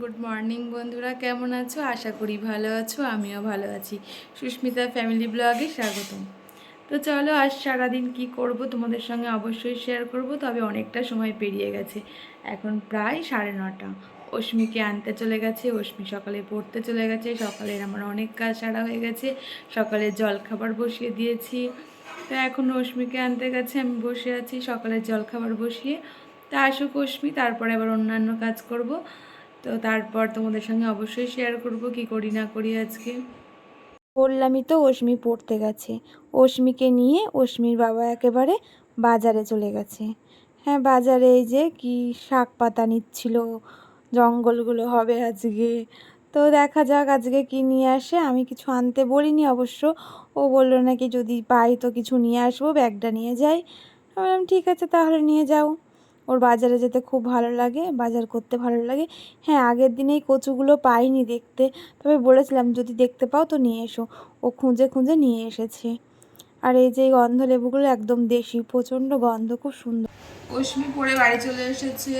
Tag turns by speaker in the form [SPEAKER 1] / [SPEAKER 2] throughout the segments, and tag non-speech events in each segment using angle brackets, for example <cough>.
[SPEAKER 1] Good morning বন্ধুরা। কেমন আছো? আশা করি ভালো আছো, আমিও ভালো আছি। সুস্মিতা ফ্যামিলি ব্লগে স্বাগতম। তো চলো, আজ সারাদিন কি করব তোমাদের সঙ্গে অবশ্যই শেয়ার করব, তবে অনেকটা সময় পেরিয়ে গেছে। এখন প্রায় সাড়ে নটা। অশ্মিকে আনতে চলে গেছে, অশ্মি সকালে পড়তে চলে গেছে, সকালের আমার অনেক কাজ সারা হয়ে গেছে সকালে জল খাবার বসিয়ে দিয়েছি। তো এখন অশ্মিকে আনতে গেছে, আমি বসে আছি সকালের জল খাবার বসিয়ে। তা আসুক অশ্মি, তারপরে আবার অন্যান্য কাজ করব। তো তারপর তোমাদের সঙ্গে অবশ্যই শেয়ার করব কি করি না করি আজকে। বললামই তো অশ্মি পড়তে গেছে। অশ্মিকে নিয়ে অশ্মির বাবা একেবারে বাজারে চলে গেছে। হ্যাঁ বাজারে এই যে কি শাক পাতা নিচ্ছিল, জঙ্গলগুলো হবে আজকে। তো দেখা যাক আজকে কি নিয়ে আসে। আমি কিছু আনতে বলিনি অবশ্য। ও বলল নাকি যদি পাই তো কিছু নিয়ে আসব, ব্যাগটা নিয়ে যাই। আমি ঠিক আছে, তাহলে নিয়ে যাও। ওর বাজারে যেতে খুব ভালো লাগে, বাজার করতে ভালো লাগে। হ্যাঁ আগের দিনেই কচুগুলো পাইনি দেখতে, তবে বলেছিলাম যদি দেখতে পাও তো নিয়ে এসো। ও খুঁজে খুঁজে নিয়ে এসেছে। আর এই যে এই গন্ধ লেবুগুলো একদম দেশি, প্রচণ্ড গন্ধ, খুব সুন্দর। অশ্মি পরে বাড়ি চলে এসেছে,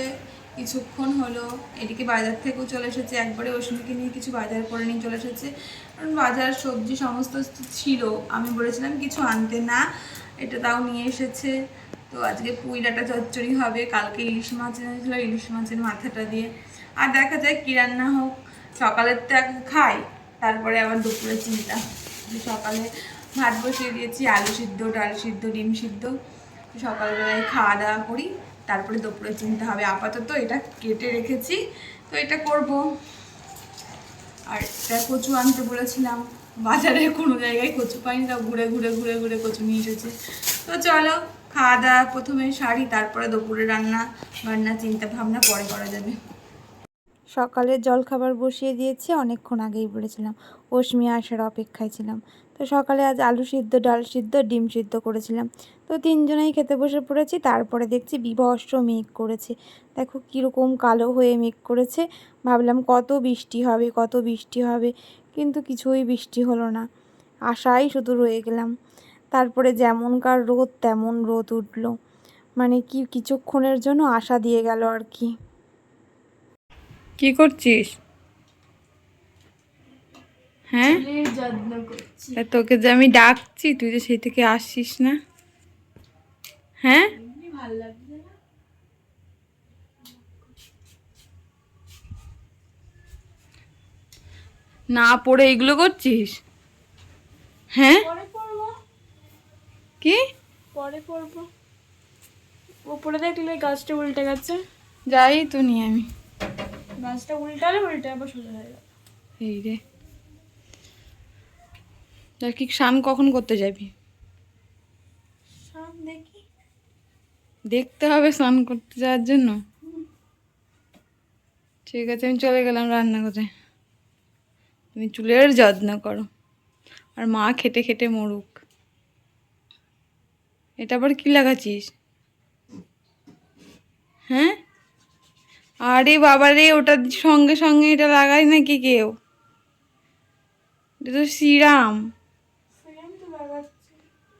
[SPEAKER 1] কিছুক্ষণ হলো, এদিকে বাজার থেকেও চলে এসেছে, একবারে অশ্মিকে নিয়ে কিছু বাজার করে নিয়ে চলে এসেছে। কারণ বাজার, সবজি সমস্ত ছিল, আমি বলেছিলাম কিছু আনতে না, এটা তাও নিয়ে এসেছে। তো আজকে পুঁই ডাঁটা চচ্চড়ি হবে, কালকে ইলিশ মাছ এনেছিল, ইলিশ মাছের মাথাটা দিয়ে। আর দেখা যায় কী রান্না হোক। সকালের তো এক খাই, তারপরে আবার দুপুরে চিন্তা। সকালে ভাত বসিয়ে দিয়েছি, আলু সিদ্ধ, ডাল সিদ্ধ, ডিম সিদ্ধ। সকালবেলায় খাওয়া দাওয়া করি, তারপরে দুপুরে চিন্তা হবে। আপাতত এটা কেটে রেখেছি, তো এটা করব। আর এটা কচু আনতে বলেছিলাম, বাজারে কোনো জায়গায় কচু পাইনি, তাও ঘুরে ঘুরে ঘুরে ঘুরে কচু নিয়ে এসেছে। তো চলো খাওয়া দাওয়া প্রথমে সারি তারপরে দুপুরে রান্না, বান্না চিন্তা ভাবনা পরে করা যাবে। সকালে জলখাবার বসিয়ে দিয়েছি, অনেকক্ষণ আগেই বলেছিলাম অশ্মি আসার অপেক্ষায় ছিলাম। তো সকালে আজ আলু সিদ্ধ, ডাল সিদ্ধ, ডিম সিদ্ধ করেছিলাম। তো তিনজনেই খেতে বসে পড়েছি, তারপরে দেখছি বিভস্ম মেঘ করেছে। দেখো কীরকম কালো হয়ে মেঘ করেছে। ভাবলাম কত বৃষ্টি হবে, কত বৃষ্টি হবে, কিন্তু কিছুই বৃষ্টি হলো না। আশাই শুধু রয়ে গেলাম। তারপরে যেমনকার রোদ তেমন রোদ উঠল। মানে কি কিছুক্ষণের জন্য আশা দিয়ে গেল আর কি। কি করছিস? হ্যাঁ? তোকে যে আমি ডাকছি তুই যে সেই থেকে আসছিস না। হ্যাঁ?
[SPEAKER 2] না।
[SPEAKER 1] না পড়ে এগুলো করছিস? হ্যাঁ? কি?
[SPEAKER 2] পরে পড়ব উপরে দেখলে গাছটা উল্টে গেছে।
[SPEAKER 1] যাই তো নিয়ে আমি
[SPEAKER 2] গাছটা উল্টালে উল্টে আবার সোজা হয়ে যাবে
[SPEAKER 1] এই রে। তা কি স্নান কখন করতে যাবি?
[SPEAKER 2] সাম দেখি।
[SPEAKER 1] দেখতে হবে স্নান করতে যাওয়ার জন্য। ঠিক আছে আমি চলে গেলাম রান্না করে তুমি চুলের যত্ন করো। আর মা খেটে খেটে মরুক। এটা আবার কি লাগাচ্ছিস? হ্যাঁ? আরে বাবা রে ওটার সঙ্গে সঙ্গে এটা লাগাই নাকি কেউ? এটা তো সিরাম।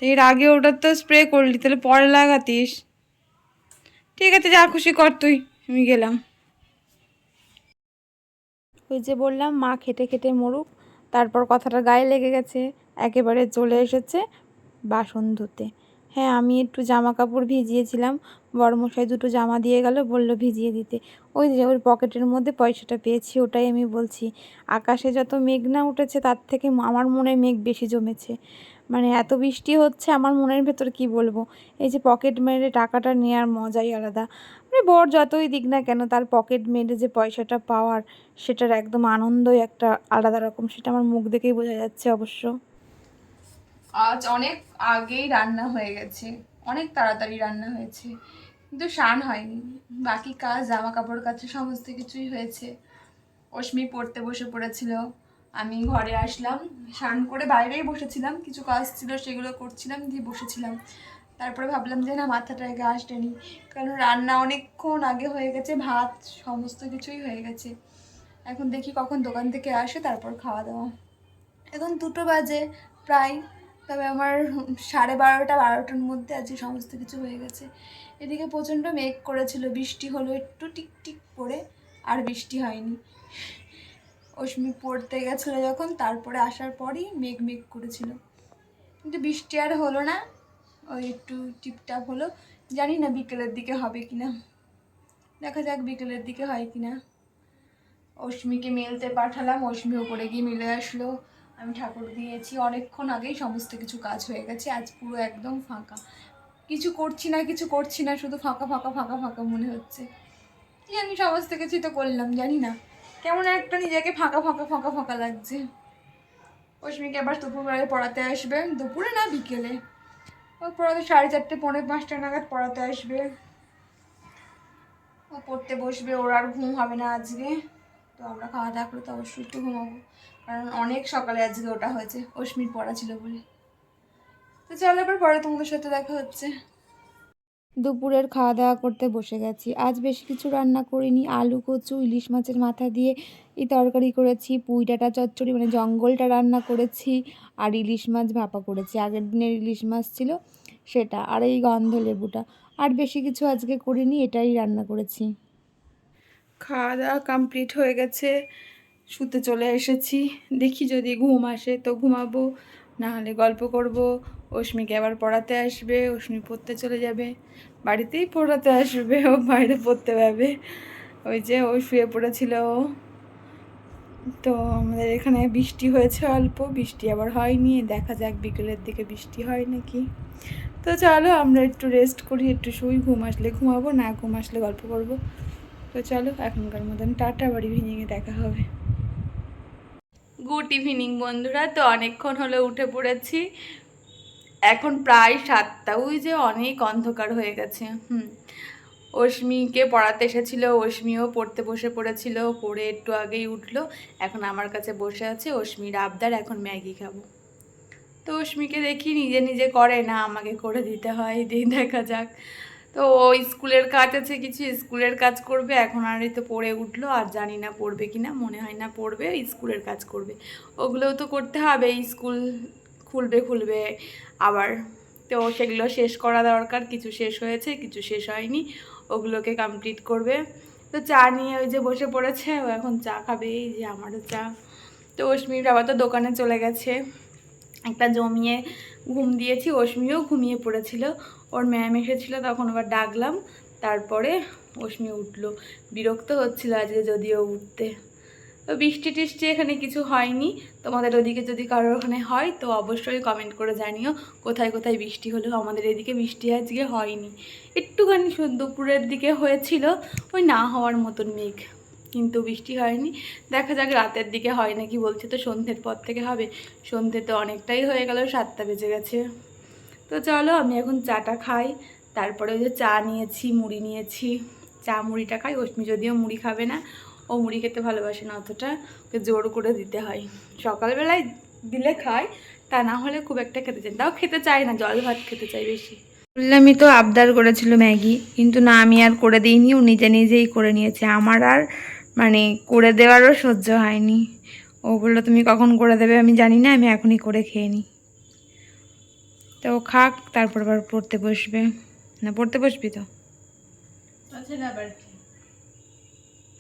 [SPEAKER 1] এর আগে ওটা তো স্প্রে করলি তাহলে পরে লাগাতিস। ঠিক আছে যা খুশি কর তুই আমি গেলাম। ওই যে বললাম মা খেটে খেটে মরুক তারপর কথাটা গায়ে লেগে গেছে একেবারে চলে এসেছে বাসন ধুতে। হ্যাঁ আমি একটু জামা কাপড় ভিজিয়েছিলাম। বড়মশাই দুটো জামা দিয়ে গেল, বলল ভিজিয়ে দিতে। ওই যে ওর পকেটের মধ্যে পয়সাটা পেয়েছি, ওটাই আমি বলছি। আকাশে যত মেঘ না উঠেছে, তার থেকে আমার মনে মেঘ বেশি জমেছে। মানে এত বৃষ্টি হচ্ছে, আমার মনের ভেতর কি বলব? এই যে পকেট মেরে টাকাটা নেওয়ার মজাই আলাদা। মানে বর যতই দিক না কেন, তার পকেট মেরে যে পয়সাটা পাওয়ার, সেটার একদম আনন্দই একটা আলাদা রকম, সেটা আমার মুখ দেখেই বোঝা যাচ্ছে অবশ্য। আজ অনেক আগেই রান্না হয়ে গেছে। অনেক তাড়াতাড়ি রান্না হয়েছে। কিন্তু স্নান হয়নি। বাকি কাজ জামা কাপড় কাছে সমস্ত কিছুই হয়েছে। অশ্মি পড়তে বসে পড়েছিল। আমি ঘরে আসলাম। স্নান করে বাইরেই বসেছিলাম। কিছু কাজ ছিল, সেগুলো করছিলাম দিয়ে বসেছিলাম। তারপরে ভাবলাম যে, না, মাথাটা আগে আসতে নি কারণ রান্না অনেকক্ষণ আগে হয়ে গেছে। ভাত, সমস্ত কিছুই হয়ে গেছে। এখন দেখি কখন দোকান থেকে আসে, তারপর খাওয়া দাওয়া। এখন দুটো বাজে, প্রায় তবে আমার সাড়ে বারোটা, বারোটার মধ্যে আজকে সমস্ত কিছু হয়ে গেছে। এদিকে প্রচণ্ড মেঘ করেছিল, বৃষ্টি হলো একটু টিক টিক করে, আর বৃষ্টি হয়নি। অশ্মি পড়তে গেছিল যখন, তারপরে আসার পরই মেঘ মেঘ করেছিল। কিন্তু বৃষ্টি আর হলো না, ওই একটু টিপটাপ হলো। জানি না বিকেলের দিকে হবে কি না দেখা যাক বিকেলের দিকে হয় কি না অশ্মিকে মেলতে পাঠালাম অশ্মি ওপরে গিয়ে মিলে আসলো। আমি ঠাকুর দিয়েছি। অনেকক্ষণ আগেই সমস্ত কিছু কাজ হয়ে গেছে। আজ পুরো একদম ফাঁকা। কিছু করছি না, কিছু করছি না, শুধু ফাঁকা ফাঁকা ফাঁকা ফাঁকা মনে হচ্ছে। জানি সমস্ত কিছুই তো করলাম, জানি না। কেমন একটা নিজেকে ফাঁকা ফাঁকা ফাঁকা ফাঁকা লাগছে। অশ্মিকে আবার দুপুরবেলায় পড়াতে আসবে। দুপুরে না, বিকেলে। ও পড়াতে সাড়ে চারটে, পৌনে পাঁচটা নাগাদ পড়াতে আসবে। ও পড়তে বসবে, ওর আর ঘুম হবে না আজকে। তো আমরা খাওয়া দাওয়া করে তো অবশ্যই একটু ঘুমাবো। কারণ অনেক সকালে আজকে ওটা হয়েছে অশ্মির পড়া ছিল বলে। তো চলো এবার পরে তোমাদের সাথে দেখা হচ্ছে। দুপুরের খাওয়া দাওয়া করতে বসে গেছি। আজ বেশি কিছু রান্না করিনি। আলু কচু ইলিশ মাছের মাথা দিয়ে এই তরকারি করেছি পুঁই ডাঁটা চচ্চড়ি মানে জঙ্গলটা রান্না করেছি আর ইলিশ মাছ ভাপা করেছি। আগের দিনের ইলিশ মাছ ছিল সেটা আর এই গন্ধ লেবুটা। আর বেশি কিছু আজকে করিনি এটাই রান্না করেছি। খাওয়া দাওয়া কমপ্লিট হয়ে গেছে। শুতে চলে এসেছি। দেখি যদি ঘুম আসে তো ঘুমাবো না হলে গল্প করব। অশ্মিকে আবার পড়াতে আসবে, অশ্মি পড়তে চলে যাবে। বাড়িতেই পড়াতে আসবে, ও বাইরে পড়তে পারবে। ওই যে ও শুয়ে পড়েছিল ও। তো আমাদের এখানে বৃষ্টি হয়েছে অল্প, বৃষ্টি আবার হয়নি। দেখা যাক বিকেলের দিকে বৃষ্টি হয় নাকি। তো চলো আমরা একটু রেস্ট করি, একটু শুই। ঘুম আসলে ঘুমাবো, না ঘুম আসলে গল্প করব। তো চলো এখনকার মতন টাটা, বাড়ি ভেঙে দেখা হবে। গুড ইভিনিং বন্ধুরা, তো অনেকক্ষণ হলো উঠে পড়েছি। এখন প্রায় সাতটা, ওই যে অনেক অন্ধকার হয়ে গেছে, হুম। অশ্মিকে পড়াতে এসেছিল, অশ্মিও পড়তে বসে পড়েছিল, পড়ে একটু আগেই উঠল, এখন আমার কাছে বসে আছে, অশ্মির আবদার, এখন ম্যাগি খাব। তো অশ্মিকে দেখি, নিজে নিজে করে, না, আমাকে করে দিতে হয়, দিয়ে দেখা যাক। তো ও স্কুলের কাজ আছে কিছু, স্কুলের কাজ করবে, এখন আর তো পড়ে উঠল, আর জানি না পড়বে কি না মনে হয় না পড়বে, স্কুলের কাজ করবে। ওগুলোও তো করতে হবে, স্কুল খুলবে খুলবে আবার। তো সেগুলো শেষ করা দরকার, কিছু শেষ হয়েছে, কিছু শেষ হয়নি, ওগুলোকে কমপ্লিট করবে। তো চা নিয়ে ওই যে বসে পড়েছে, ও এখন চা খাবে, এই যে আমারও চা। তো অশ্মির বাবা তো দোকানে চলে গেছে। একটা জমিয়ে ঘুম দিয়েছি, অশ্মিও ঘুমিয়ে পড়েছিল। ওর ম্যাম এসেছিল, তখন আবার ডাকলাম, তারপরে অশ্মি উঠল। বিরক্ত হচ্ছিল আজকে যদিও উঠতে। তো বৃষ্টি টিষ্টি এখানে কিছু হয়নি। তোমাদের ওদিকে যদি কারোর ওখানে হয়, তো অবশ্যই কমেন্ট করে জানিও। কোথায় কোথায় বৃষ্টি হলো? আমাদের এদিকে বৃষ্টি আজকে হয়নি। একটুখানি দুপুরের দিকে হয়েছিল, ওই না হওয়ার মতন মেঘ। কিন্তু বৃষ্টি হয়নি। দেখা যাক রাতের দিকে হয় নাকি বলছে তো সন্ধ্যের পর থেকে হবে। সন্ধ্যে তো অনেকটাই হয়ে গেল, সাতটা বেজে গেছে। তো চলো আমি এখন চাটা খাই। তারপরে ওই যে চা নিয়েছি, মুড়ি নিয়েছি। চা মুড়িটা খাই অশ্মি যদিও মুড়ি খাবে না, ও মুড়ি খেতে ভালোবাসে না অতটা, ওকে জোর করে দিতে হয়। সকালবেলায় দিলে খায়, তা না হলে খুব একটা খেতে চায় তাও খেতে চায় না, জল ভাত খেতে চাই বেশি। বললামই তো আবদার করেছিল ম্যাগি, কিন্তু না, আমি আর করে দিইনি, ও নিজে নিজেই করে নিয়েছে। আমার আর মানে করে দেওয়ারও সহ্য হয়নি। ও বলল, তুমি কখন করে দেবে আমি জানি না, আমি এখনই করে খেয়ে নিই। তো ও খাক তারপর আবার পড়তে বসবে। না পড়তে বসবি তো?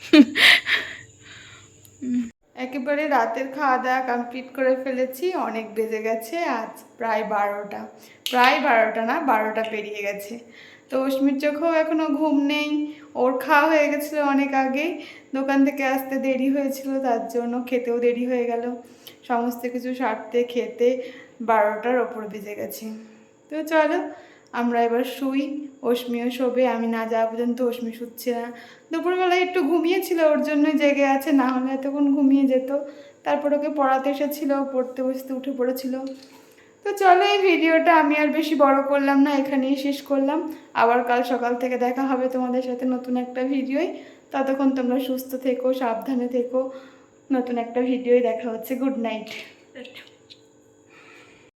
[SPEAKER 1] <laughs> একেবারে রাতের খাওয়া দাওয়া কমপ্লিট করে ফেলেছি অনেক বেজে গেছে আজ প্রায় বারোটা। প্রায় বারোটা না বারোটা পেরিয়ে গেছে। তো অশ্মির চোখেও এখনও ঘুম নেই ওর খাওয়া হয়ে গেছিল অনেক আগেই দোকান থেকে আসতে দেরি হয়েছিল, তার জন্য খেতেও দেরি হয়ে গেল। সমস্ত কিছু সারতে, খেতে বারোটার ওপর বেজে গেছে। তো চলো, আমরা এবার শুই। অশ্মিও শোবে, আমি না যাওয়া পর্যন্ত অশ্মি শুচ্ছে না। দুপুরবেলায় একটু ঘুমিয়েছিল, ওর জন্যই জেগে আছে, না হলে এতক্ষণ ঘুমিয়ে যেত। তারপর ওকে পড়াতে এসেছিল, পড়তে বসতে উঠে পড়েছিল। তো চলো এই ভিডিওটা আমি আর বেশি বড় করলাম না, এখানেই শেষ করলাম। আবার কাল সকাল থেকে দেখা হবে তোমাদের সাথে নতুন একটা ভিডিওই। ততক্ষণ তোমরা সুস্থ থেকো, সাবধানে থেকো। নতুন একটা ভিডিওই দেখা হচ্ছে। Good night.